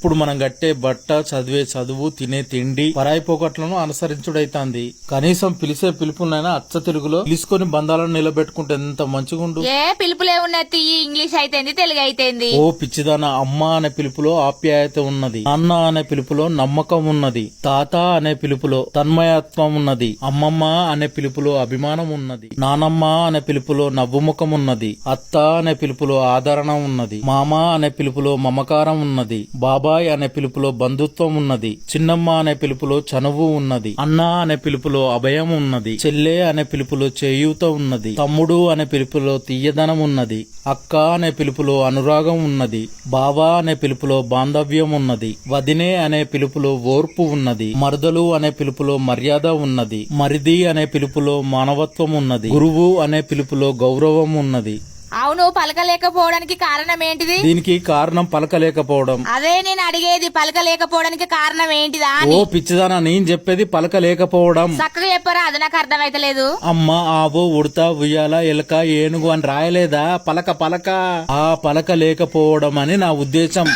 ఇప్పుడు మనం కట్టే బట్ట చదివే చదువు తినే తిండి పరాయి పోకట్లను అనుసరించుడైతాంది. కనీసం పిలిచే పిలుపునైనా అచ్చ తెలుగులో పిలుచుకొని బంధాలను నిలబెట్టుకుంటే ఎంత మంచిగుండు? ఏ పిలుపులే ఉన్నది ఇంగ్లీష్ అయితేంది తెలుగు అయితేంది? ఓ పిచ్చిదాన అమ్మ అనే పిలుపులో ఆప్యాయత ఉన్నది. నాన్న అనే పిలుపులో నమ్మకం ఉన్నది. తాత అనే పిలుపులో తన్మయత్వం ఉన్నది. అమ్మమ్మ అనే పిలుపులో అభిమానం ఉన్నది. నానమ్మ అనే పిలుపులో నవ్వుముఖం ఉన్నది. అత్త అనే పిలుపులో ఆదరణ ఉన్నది. మామ అనే పిలుపులో మమకారం ఉన్నది. అబ్బాయి అనే పిలుపులో బంధుత్వం ఉన్నది చిన్నమ్మ అనే పిలుపులో చనువు ఉన్నది అన్న అనే పిలుపులో అభయం ఉన్నది చెల్లె అనే పిలుపులో చేయూత ఉన్నది తమ్ముడు అనే పిలుపులో తీయదనం ఉన్నది అక్క అనే పిలుపులో అనురాగం ఉన్నది బావా అనే పిలుపులో బాంధవ్యం ఉన్నది వదినే అనే పిలుపులో ఓర్పు ఉన్నది మరదలు అనే పిలుపులో మర్యాద ఉన్నది మరిది అనే పిలుపులో మానవత్వం ఉన్నది గురువు అనే పిలుపులో గౌరవం ఉన్నది అవును పలకలేకపోవడానికి కారణం ఏంటిది? దీనికి కారణం పలకలేకపోవడం. అదే నేను అడిగేది పలకలేకపోవడానికి కారణం ఏంటిదా ఓ పిచ్చిదానా నేను చెప్పేది పలకలేకపోవడం. చక్కగా చెప్పరా అది నాకు అర్థమైతలేదు అమ్మ ఆవు ఉడత ఉయ్యాల ఎలక ఏనుగు అని రాయలేదా? పలక పలక. ఆ పలక లేకపోవడం అని నా ఉద్దేశం.